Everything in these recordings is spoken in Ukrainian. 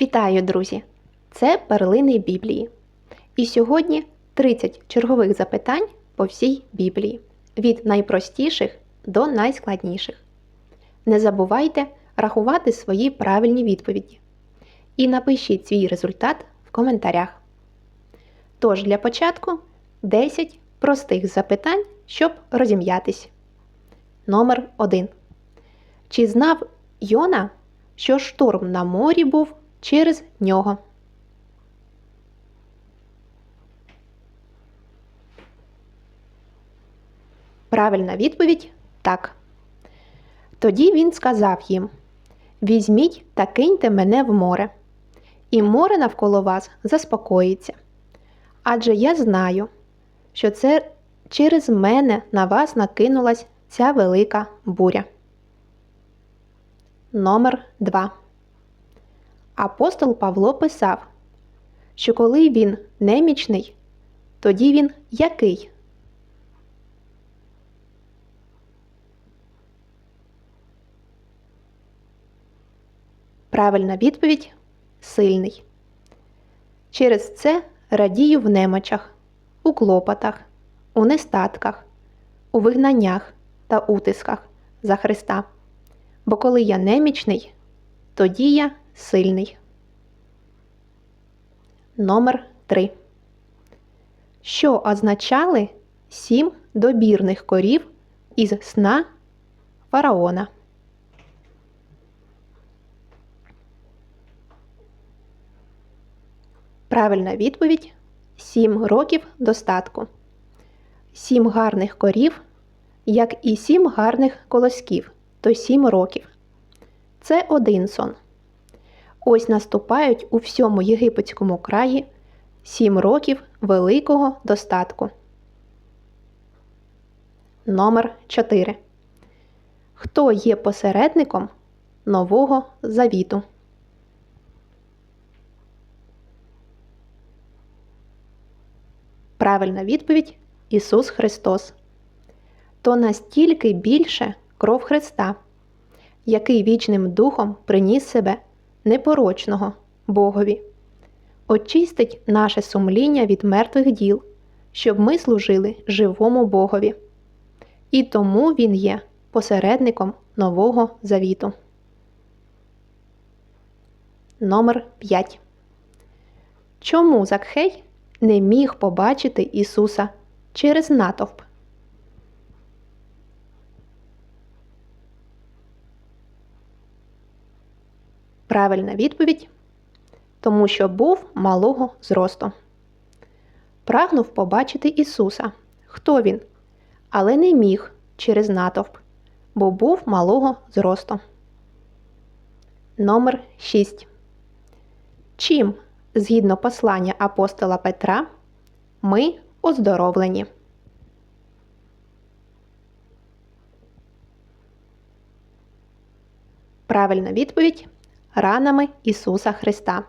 Вітаю, друзі! Це перлини Біблії. І сьогодні 30 чергових запитань по всій Біблії від найпростіших до найскладніших. Не забувайте рахувати свої правильні відповіді. І напишіть свій результат в коментарях. Тож для початку 10 простих запитань, щоб розім'ятись. Номер 1. Чи знав Йона, що шторм на морі був через нього? Правильна відповідь так. Тоді він сказав їм: Візьміть та киньте мене в море, і море навколо вас заспокоїться. Адже я знаю, що це через мене на вас накинулась ця велика буря. Номер 2. Апостол Павло писав, що коли він немічний, тоді він який? Правильна відповідь сильний. Через це радію в немочах, у клопотах, у нестатках, у вигнаннях та утисках за Христа. Бо коли я немічний, тоді я сильний. Номер 3. Що означали сім добірних корів із сна фараона? Правильна відповідь сім років достатку. Сім гарних корів, як і сім гарних колосків, то сім років. Це один сон. Ось наступають у всьому єгипетському краї сім років великого достатку. Номер 4. Хто є посередником Нового Завіту? Правильна відповідь Ісус Христос. То настільки більше кров Христа, який вічним духом приніс себе непорочного Богові, очистить наше сумління від мертвих діл, щоб ми служили живому Богові. І тому Він є посередником Нового Завіту. Номер 5. Чому Закхей не міг побачити Ісуса через натовп? Правильна відповідь тому що був малого зросту. Прагнув побачити Ісуса. Хто він? Але не міг через натовп, бо був малого зросту. Номер 6. Чим, згідно послання апостола Петра, ми оздоровлені? Правильна відповідь ранами Ісуса Христа.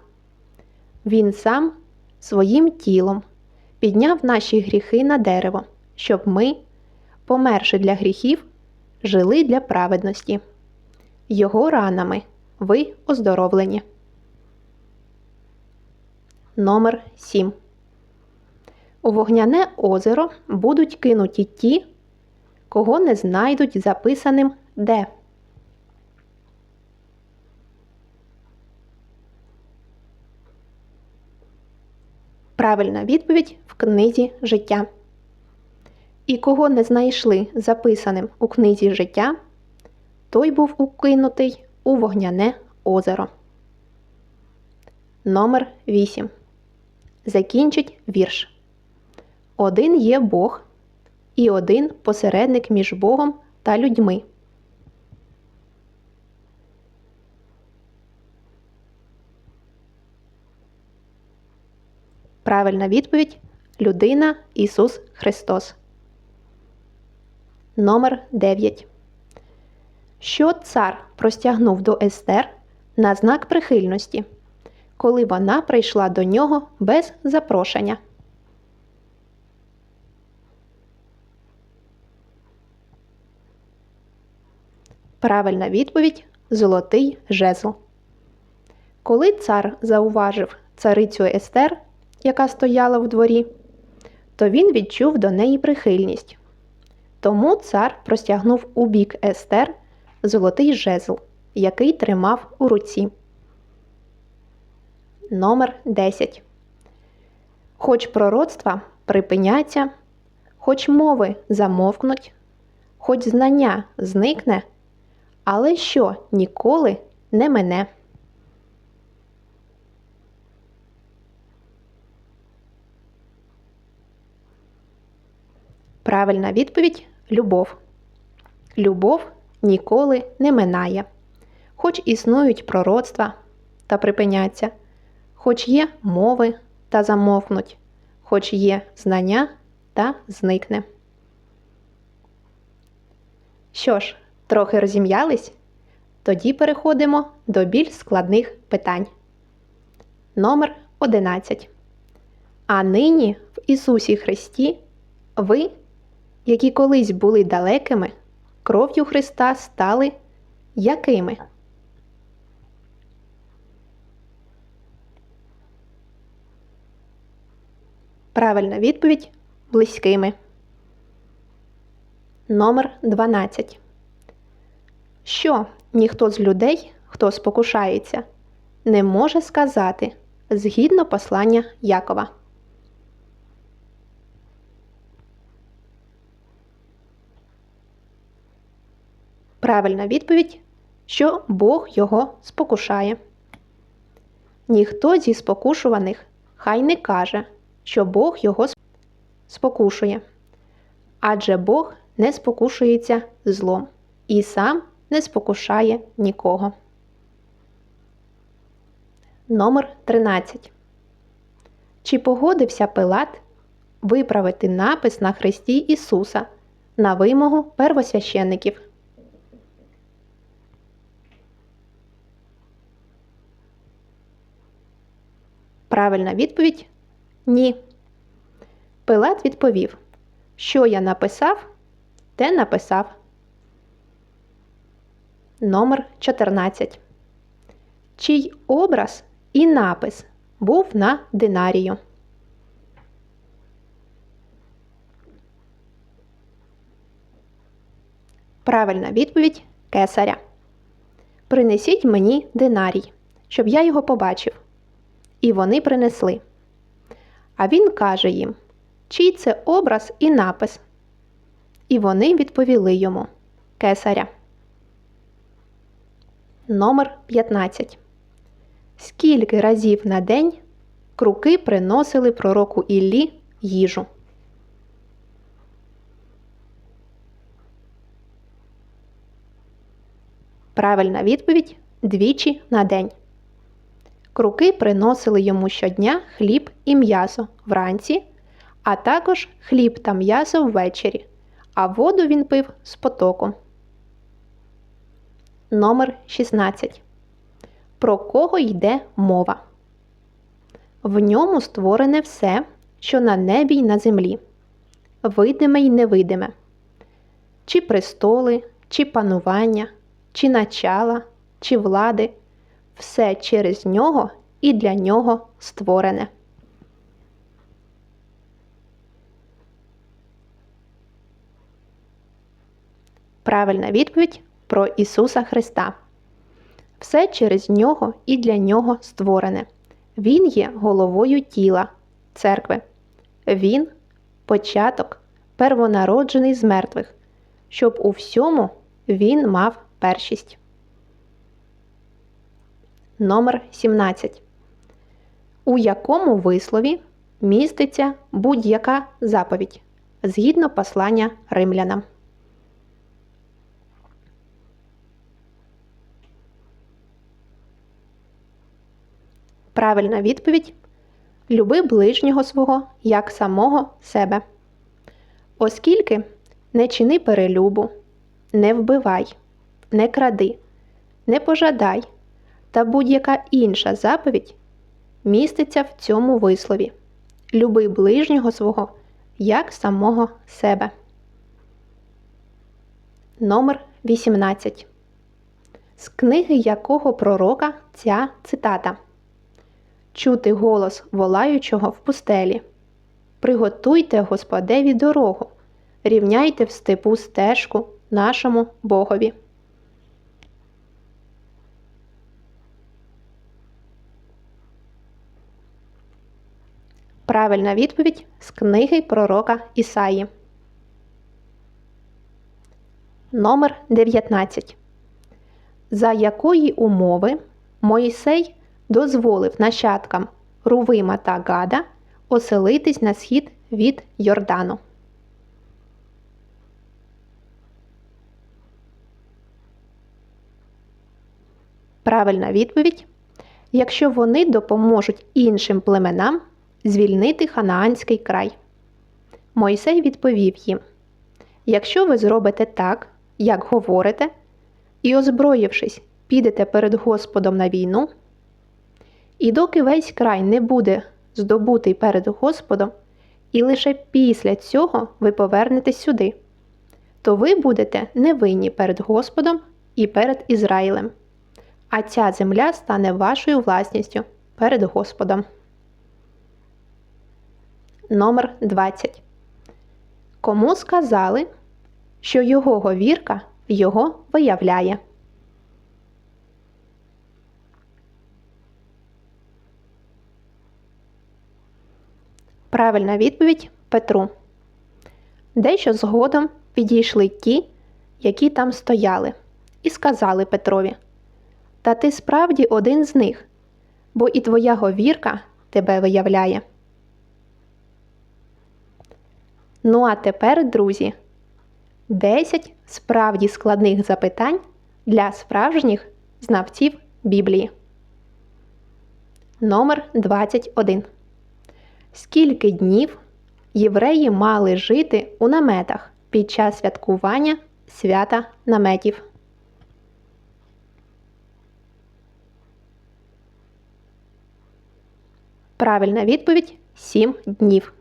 Він сам своїм тілом підняв наші гріхи на дерево, щоб ми, померши для гріхів, жили для праведності. Його ранами ви оздоровлені. Номер 7. У вогняне озеро будуть кинуті ті, кого не знайдуть записаним де. Правильна відповідь в книзі життя. І кого не знайшли записаним у книзі життя, той був укинутий у вогняне озеро. Номер 8. Закінчить вірш. Один є Бог і один посередник між Богом та людьми. Правильна відповідь Людина Ісус Христос. Номер 9. Що цар простягнув до Естер на знак прихильності, коли вона прийшла до нього без запрошення? Правильна відповідь Золотий жезл. Коли цар зауважив царицю Естер, яка стояла в дворі, то він відчув до неї прихильність. Тому цар простягнув у бік Естер золотий жезл, який тримав у руці. Номер 10. Хоч пророцтва припиняться, хоч мови замовкнуть, хоч знання зникне, але що ніколи не мене. Правильна відповідь любов. Любов ніколи не минає, хоч існують пророцтва та припиняться, хоч є мови та замовкнуть, хоч є знання та зникне. Що ж, трохи розім'ялись? Тоді переходимо до більш складних питань. Номер 11. А нині в Ісусі Христі ви, які колись були далекими, кров'ю Христа стали якими? Правильна відповідь близькими. Номер 12. Що ніхто з людей, хто спокушається, не може сказати згідно послання Якова. Правильна відповідь, що Бог його спокушає. Ніхто зі спокушуваних хай не каже, що Бог його спокушує. Адже Бог не спокушується злом і сам не спокушає нікого. Номер 13. Чи погодився Пилат виправити напис на Христі Ісуса на вимогу первосвященників? Правильна відповідь ні. Пилат відповів, що я написав, те написав. Номер 14. Чий образ і напис був на динарію? Правильна відповідь кесаря. Принесіть мені динарій, щоб я його побачив. І вони принесли. А він каже їм, чий це образ і напис. І вони відповіли йому кесаря. Номер 15. Скільки разів на день круки приносили пророку Іллі їжу? Правильна відповідь двічі на день. Круки приносили йому щодня хліб і м'ясо вранці, а також хліб та м'ясо ввечері, а воду він пив з потоку. Номер 16. Про кого йде мова? В ньому створене все, що на небі й на землі, видиме й невидиме, чи престоли, чи панування, чи начала, чи влади все через нього і для нього створене. Правильна відповідь про Ісуса Христа. Все через нього і для нього створене. Він є головою тіла, церкви. Він початок, первонароджений з мертвих, щоб у всьому він мав першість. Номер 17. У якому вислові міститься будь-яка заповідь згідно послання римлянам. Правильна відповідь Люби ближнього свого як самого себе. Оскільки не чини перелюбу, не вбивай, не кради, не пожадай та будь-яка інша заповідь міститься в цьому вислові Люби ближнього свого як самого себе. Номер 18. З книги якого пророка ця цитата? чути голос волаючого в пустелі. Приготуйте Господеві дорогу, рівняйте в степу стежку нашому Богові. Правильна відповідь з книги пророка Ісаї. Номер 19. За якої умови Моїсей дозволив нащадкам Рувима та Гада оселитись на схід від Йордану? Правильна відповідь. Якщо вони допоможуть іншим племенам звільнити Ханаанський край. Мойсей відповів їм: Якщо ви зробите так, як говорите, і, озброївшись, підете перед Господом на війну, і доки весь край не буде здобутий перед Господом, і лише після цього ви повернетесь сюди, то ви будете невинні перед Господом і перед Ізраїлем, а ця земля стане вашою власністю перед Господом. Номер 20. Кому сказали, що його говірка його виявляє? Правильна відповідь Петру. Дещо згодом підійшли ті, які там стояли, і сказали Петрові: Та ти справді один з них, бо і твоя говірка тебе виявляє. Ну а тепер, друзі, 10 справді складних запитань для справжніх знавців Біблії. Номер 21. Скільки днів євреї мали жити у наметах під час святкування свята наметів? Правильна відповідь 7 днів.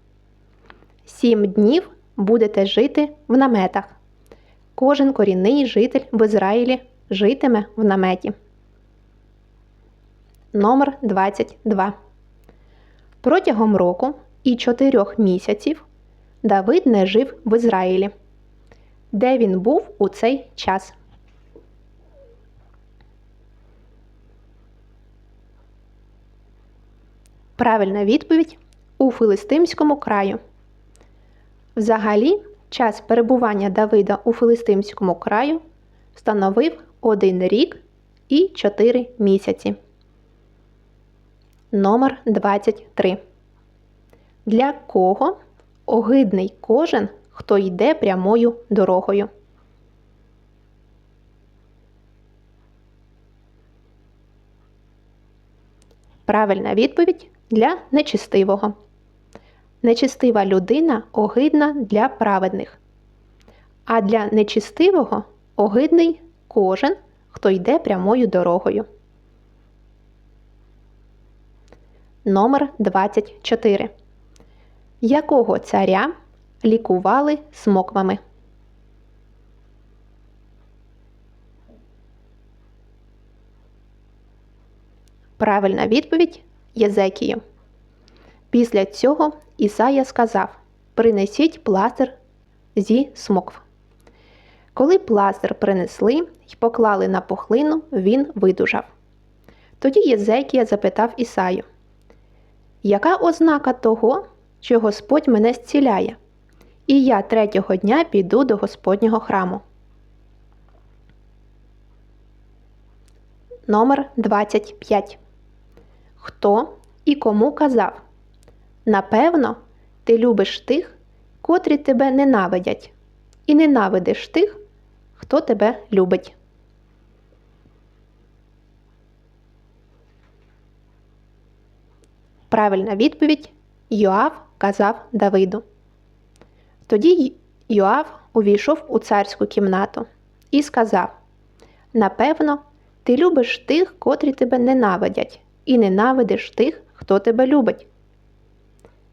Сім днів будете жити в наметах. Кожен корінний житель в Ізраїлі житиме в наметі. Номер 22. Протягом року і чотирьох місяців Давид не жив в Ізраїлі. Де він був у цей час? Правильна відповідь у Филистимському краю. Взагалі, час перебування Давида у Филистимському краю становив один рік і 4 місяці. Номер 23. Для кого огидний кожен, хто йде прямою дорогою? Правильна відповідь для нечистивого. Нечистива людина огидна для праведних, а для нечистивого огидний кожен, хто йде прямою дорогою. Номер 24. Якого царя лікували смоквами? Правильна відповідь Єзекію. Після цього Ісая сказав Принесіть пластир зі смокв. Коли пластир принесли й поклали на пухлину, він видужав. Тоді Єзекія запитав Ісаю, Яка ознака того, що Господь мене зціляє, і я третього дня піду до Господнього храму? Номер 25. Хто і кому казав? Напевно, ти любиш тих, котрі тебе ненавидять, і ненавидиш тих, хто тебе любить. Правильна відповідь Йоав казав Давиду. Тоді Йоав увійшов у царську кімнату і сказав: Напевно, ти любиш тих, котрі тебе ненавидять, і ненавидиш тих, хто тебе любить.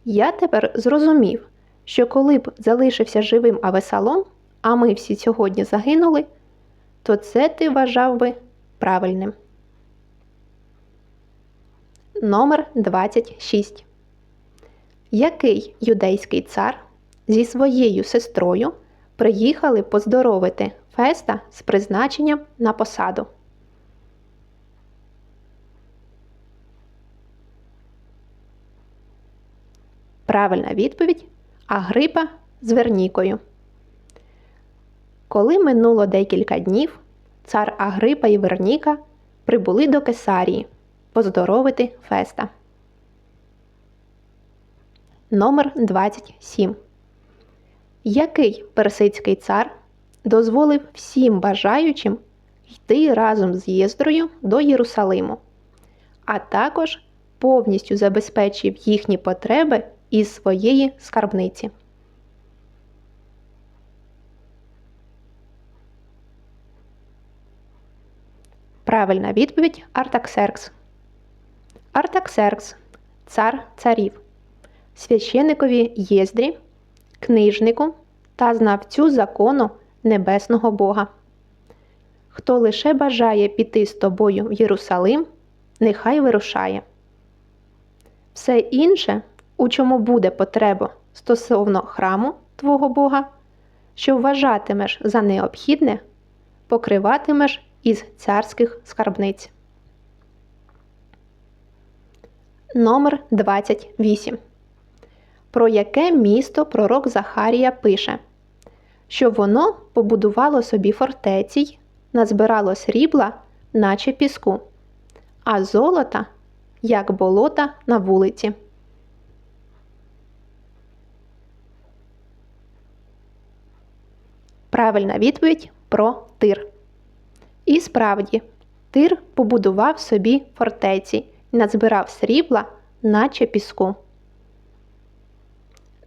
Я тепер зрозумів, що коли б залишився живим Авесалом, а ми всі сьогодні загинули, то це ти вважав би правильним. Номер 26. Який юдейський цар зі своєю сестрою приїхали поздоровити Феста з призначенням на посаду? Правильна відповідь Агрипа з Вернікою. Коли минуло декілька днів, цар Агрипа і Верніка прибули до Кесарії поздоровити Феста. Номер 27. Який персидський цар дозволив всім бажаючим йти разом з Єздрою до Єрусалиму, а також повністю забезпечив їхні потреби із своєї скарбниці? Правильна відповідь Артаксеркс. Артаксеркс цар царів, священикові Єздрі, книжнику та знавцю закону Небесного Бога. Хто лише бажає піти з тобою в Єрусалим, нехай вирушає. Все інше, у чому буде потреба стосовно храму Твого Бога, що вважатимеш за необхідне, покриватимеш із царських скарбниць. Номер 28. Про яке місто пророк Захарія пише, що воно побудувало собі фортеці, назбирало срібла, наче піску, а золота, як болота на вулиці. Правильна відповідь про тир. І справді, тир побудував собі фортеці і назбирав срібла, наче піску.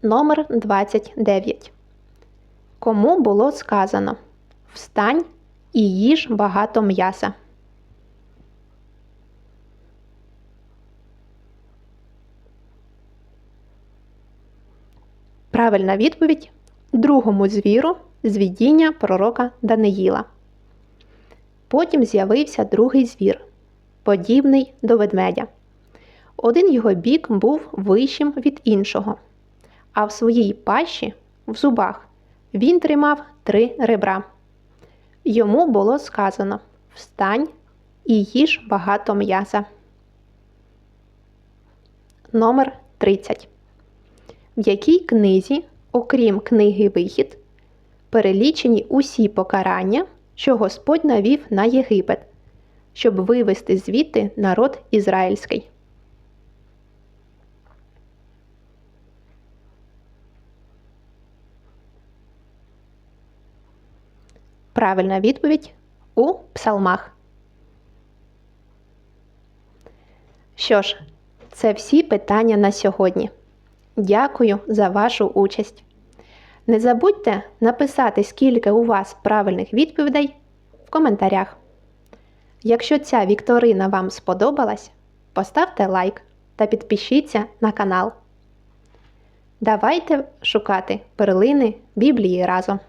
Номер 29. Кому було сказано Встань і їж багато м'яса. Правильна відповідь другому звіру з видіння пророка Даниїла. Потім з'явився другий звір, подібний до ведмедя. Один його бік був вищим від іншого, а в своїй пащі, в зубах, він тримав три ребра. Йому було сказано Встань і їж багато м'яса. Номер 30. В якій книзі, окрім книги Вихід, перелічені усі покарання, що Господь навів на Єгипет, щоб вивести звідти народ ізраїльський. Правильна відповідь у псалмах. Що ж, це всі питання на сьогодні. Дякую за вашу участь. Не забудьте написати, скільки у вас правильних відповідей в коментарях. Якщо ця вікторина вам сподобалась, поставте лайк та підпишіться на канал. Давайте шукати перлини Біблії разом.